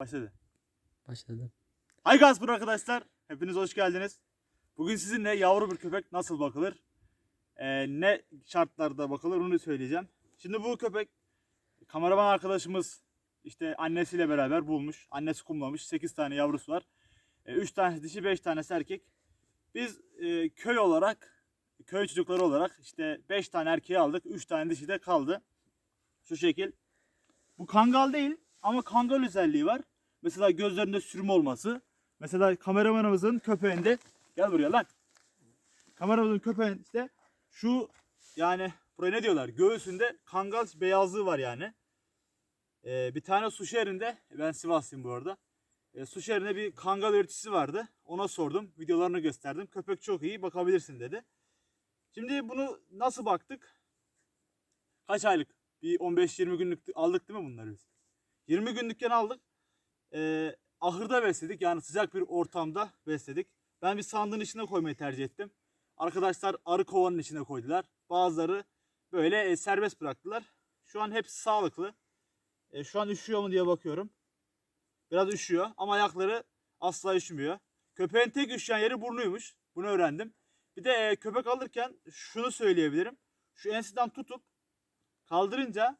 Başladı. Başladı. Hay Gaspır arkadaşlar. Hepiniz hoş geldiniz. Bugün sizinle yavru bir köpek nasıl bakılır? Ee, ne şartlarda bakılır onu söyleyeceğim. Şimdi bu köpek kameraman arkadaşımız işte annesiyle beraber bulmuş. Annesi kumlamış. 8 tane yavrusu var. 3 tanesi dişi 5 tanesi erkek. Biz e, köy olarak köy çocukları olarak işte 5 tane erkeği aldık. 3 tane dişi de kaldı. Şu şekil. Bu kangal değil ama kangal özelliği var. Mesela gözlerinde sürme olması. Mesela kameramanımızın köpeğinde gel buraya lan. Kameramızın köpeğinde işte şu yani buraya ne diyorlar? Göğsünde kangal beyazlığı var yani. Ee, bir tane su şehrinde ben Sivaslıyım bu arada. Ee, su şehrinde bir kangal örtüsü vardı. Ona sordum. Videolarını gösterdim. Köpek çok iyi bakabilirsin dedi. Şimdi bunu nasıl baktık? Kaç aylık? Bir 15-20 günlük aldık değil mi bunları biz? 20 günlükken aldık. Ee, ahırda besledik. Yani sıcak bir ortamda besledik. Ben bir sandığın içine koymayı tercih ettim. Arkadaşlar arı kovanın içine koydular. Bazıları böyle e, serbest bıraktılar. Şu an hepsi sağlıklı. E, şu an üşüyor mu diye bakıyorum. Biraz üşüyor ama ayakları asla üşümüyor. Köpeğin tek üşüyen yeri burnuymuş. Bunu öğrendim. Bir de e, köpek alırken şunu söyleyebilirim. Şu ensiden tutup kaldırınca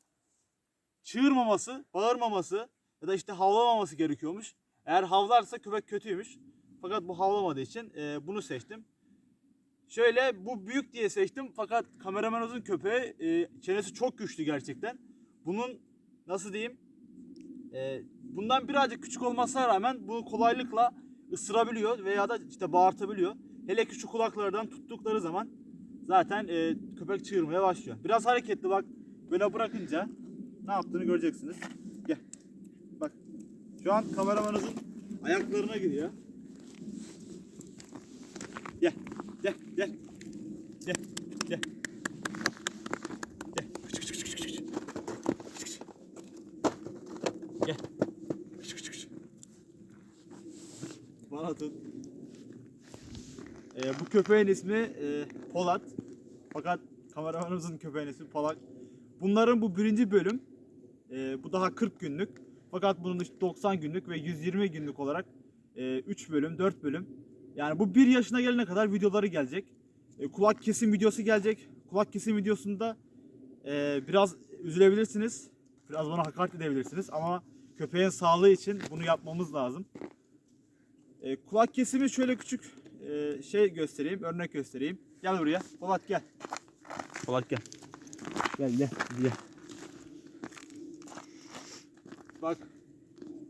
çığırmaması, bağırmaması ya da işte havlamaması gerekiyormuş. Eğer havlarsa köpek kötüymüş. Fakat bu havlamadığı için e, bunu seçtim. Şöyle bu büyük diye seçtim fakat kameramanımızın köpeği e, çenesi çok güçlü gerçekten. Bunun nasıl diyeyim? E, bundan birazcık küçük olmasına rağmen bunu kolaylıkla ısırabiliyor veya da işte bağırtabiliyor. Hele ki şu kulaklardan tuttukları zaman zaten e, köpek çığırmaya başlıyor. Biraz hareketli bak böyle bırakınca ne yaptığını göreceksiniz. Şu an kameramanımızın ayaklarına gidiyor. Gel. Gel. Gel. Gel. Gel. Gel. Bana. Ee, bu köpeğin ismi e, Polat. Fakat kameramanımızın köpeğin ismi Polak. Bunların bu birinci bölüm. Ee, bu daha 40 günlük. Fakat bunun işte 90 günlük ve 120 günlük olarak 3 bölüm, 4 bölüm. Yani bu 1 yaşına gelene kadar videoları gelecek. E, kulak kesim videosu gelecek. Kulak kesim videosunda e, biraz üzülebilirsiniz. Biraz bana hakaret edebilirsiniz ama köpeğin sağlığı için bunu yapmamız lazım. E, kulak kesimi şöyle küçük e, şey göstereyim, örnek göstereyim. Gel buraya. Polat gel. Polat gel. Gel gel gel. Bak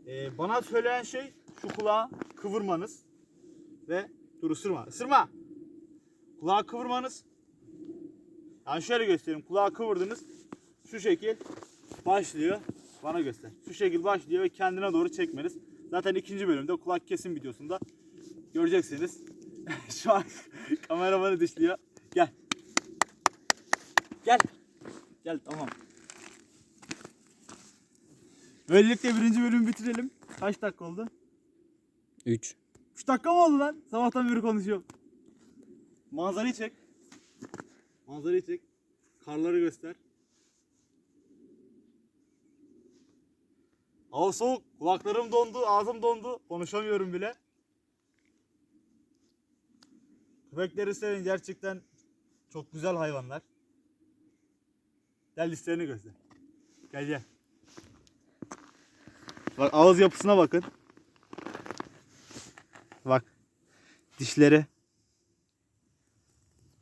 e, bana söylenen şey şu kulağı kıvırmanız ve dur ısırma. Isırma. Kulağı kıvırmanız. Yani şöyle göstereyim. Kulağı kıvırdınız. Şu şekil başlıyor. Bana göster. Şu şekil başlıyor ve kendine doğru çekmeniz. Zaten ikinci bölümde kulak kesim videosunda göreceksiniz. Şu an kameramanı dişliyor. Gel. Gel. Gel tamam. Böylelikle birinci bölümü bitirelim. Kaç dakika oldu? 3. 3 dakika mı oldu lan? Sabahtan beri konuşuyorum. Manzarayı çek. Manzarayı çek. Karları göster. Hava soğuk. Kulaklarım dondu, ağzım dondu. Konuşamıyorum bile. Köpekleri sevin gerçekten çok güzel hayvanlar. Gel dişlerini göster. Gel gel. Bak ağız yapısına bakın. Bak. Dişleri.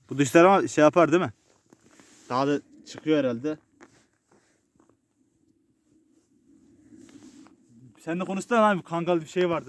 Bu dişler ama şey yapar değil mi? Daha da çıkıyor herhalde. Sen de konuşsana lan kangal bir şey vardı.